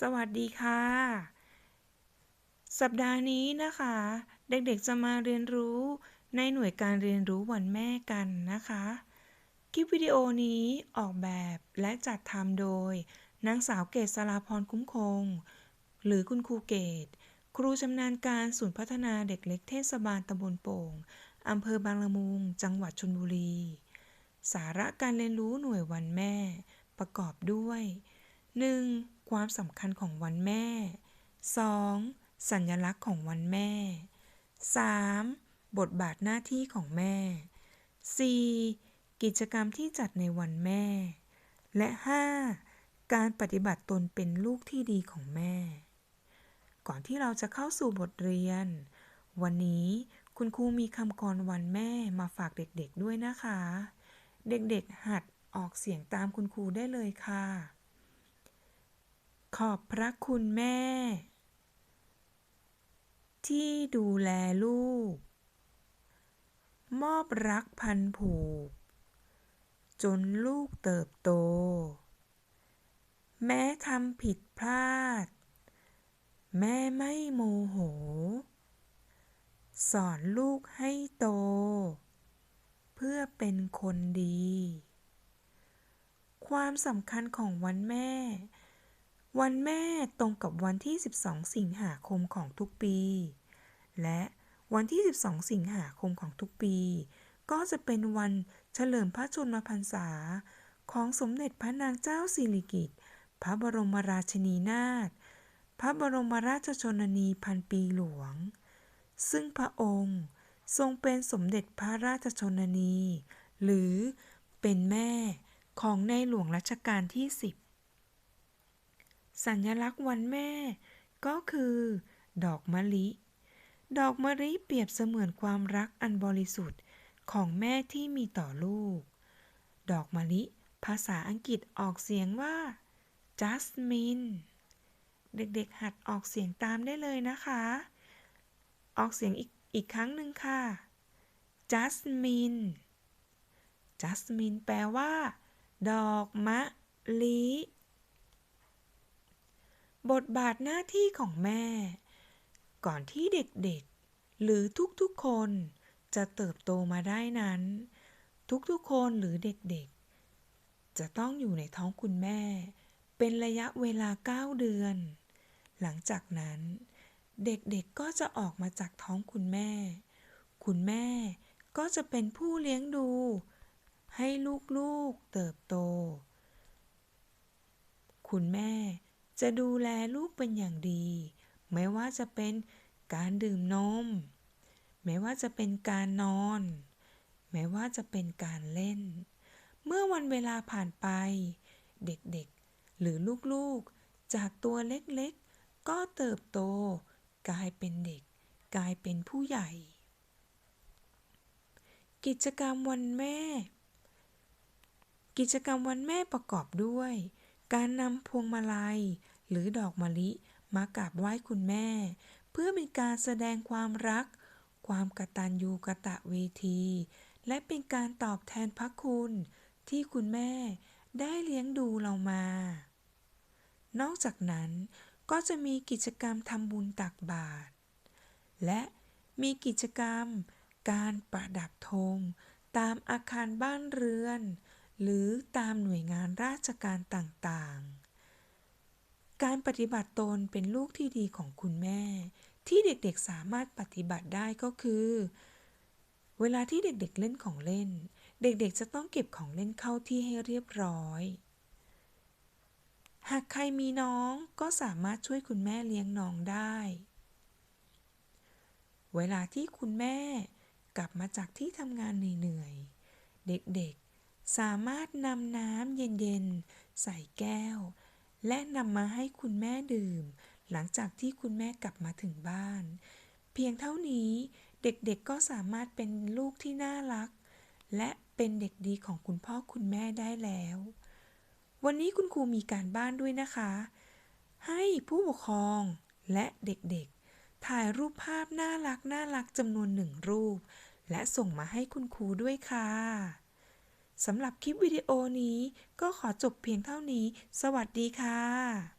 สวัสดีค่ะ สัปดาห์นี้นะคะ เด็กๆจะมาเรียนรู้ในหน่วยการเรียนรู้วันแม่กันนะคะ คลิปวิดีโอนี้ออกแบบและจัดทำโดยนางสาวเกษราพรคุ้มคง หรือคุณครูเกต ครูชำนาญการศูนย์พัฒนาเด็กเล็กเทศบาลตำบลโป่งอำเภอบางละมุง จังหวัดชลบุรี สาระการเรียนรู้หน่วยวันแม่ ประกอบด้วย 1. ความสำคัญของวันแม่ 2. สัญลักษณ์ของวันแม่ 3. บทบาทหน้าที่ของแม่ 4. กิจกรรมที่จัดในวันแม่ และ 5. การปฏิบัติตนเป็นลูกที่ดีของแม่ ก่อนที่เราจะเข้าสู่บทเรียน วันนี้คุณครูมีคำกรวันแม่มาฝากเด็กๆด้วยนะคะ เด็กๆหัดออกเสียงตามคุณครูได้เลยค่ะ ขอบพระคุณแม่ ที่ดูแลลูก มอบรักพันผูก จนลูกเติบโต แม้ทำผิดพลาด แม่ไม่โมโห สอนลูกให้โต เพื่อเป็นคนดี ความสำคัญของวันแม่ วันแม่ตรงกับวันที่ 12 สิงหาคมของทุกปี และวันที่ 12 สิงหาคมของทุกปี ก็จะเป็นวันเฉลิมพระชนมพรรษา ของสมเด็จพระนางเจ้าสิริกิติ์พระบรมราชินีนาถพระบรมราชชนนีพันปีหลวง ซึ่งพระองค์ทรงเป็นสมเด็จพระราชชนนี หรือเป็นแม่ของในหลวงรัชกาลที่10 สัญลักษณ์วันแม่ ก็คือ ดอกมะลิ ดอกมะลิเปรียบเสมือนความรักอันบริสุทธิ์ของแม่ที่มีต่อลูก ดอกมะลิ ภาษาอังกฤษออกเสียงว่า jasmine เด็กๆ หัดออกเสียงตามได้เลยนะคะ ออกเสียงอีกอีกครั้งหนึ่งค่ะ jasmine jasmine แปลว่า ดอกมะลิ บทบาทหน้าที่ของแม่ ก่อนที่เด็กๆ หรือทุกๆคนจะเติบโตมาได้นั้น ทุกๆคนหรือเด็กๆ จะต้องอยู่ในท้องคุณแม่ เป็นระยะเวลา 9 เดือน หลังจากนั้น เด็กๆก็จะออกมาจากท้องคุณแม่ คุณแม่ก็จะเป็นผู้เลี้ยงดู ให้ลูกๆเติบโต คุณแม่ จะดูแลลูกเป็นอย่างดี ไม่ว่าจะเป็นการดื่มนม ไม่ว่าจะเป็นการนอน ไม่ว่าจะเป็นการเล่น เมื่อวันเวลาผ่านไป เด็กๆ หรือลูกๆ จากตัวเล็กๆ ก็เติบโต กลายเป็นเด็ก กลายเป็นผู้ใหญ่ กิจกรรมวันแม่ กิจกรรมวันแม่ประกอบด้วยการนำพวงมาลัย หรือดอกมะลิมากราบไหว้คุณแม่ เพื่อเป็นการแสดงความรัก ความกตัญญูกะตะเวที และเป็นการตอบแทนพระคุณ ที่คุณแม่ได้เลี้ยงดูเรามา นอกจากนั้นก็จะมีกิจกรรมทำบุญตักบาตรและมีกิจกรรม การประดับธงตามอาคารบ้านเรือน หรือตามหน่วยงานราชการต่างๆ การปฏิบัติตนเป็นลูกที่ดีของคุณแม่ ที่เด็กๆสามารถปฏิบัติได้ก็คือ เวลาที่เด็กๆเล่นของเล่น เด็กๆจะต้องเก็บของเล่นเข้าที่ให้เรียบร้อย หากใครมีน้องก็สามารถช่วยคุณแม่เลี้ยงน้องได้ เวลาที่คุณแม่กลับมาจากที่ทำงานเหนื่อยๆเด็กๆสามารถนำน้ำเย็นๆใส่แก้ว และนำมาให้คุณแม่ดื่ม หลังจากที่คุณแม่กลับมาถึงบ้าน เพียงเท่านี้เด็กๆก็สามารถเป็นลูกที่น่ารัก และเป็นเด็กดีของคุณพ่อคุณแม่ได้แล้ว วันนี้คุณครูมีการบ้านด้วยนะคะ ให้ผู้ปกครองและเด็กๆ ถ่ายรูปภาพน่ารักน่ารักจำนวนหนึ่งรูป และส่งมาให้คุณครูด้วยค่ะ สำหรับคลิปวิดีโอนี้ก็ขอจบเพียงเท่านี้ สวัสดีค่ะ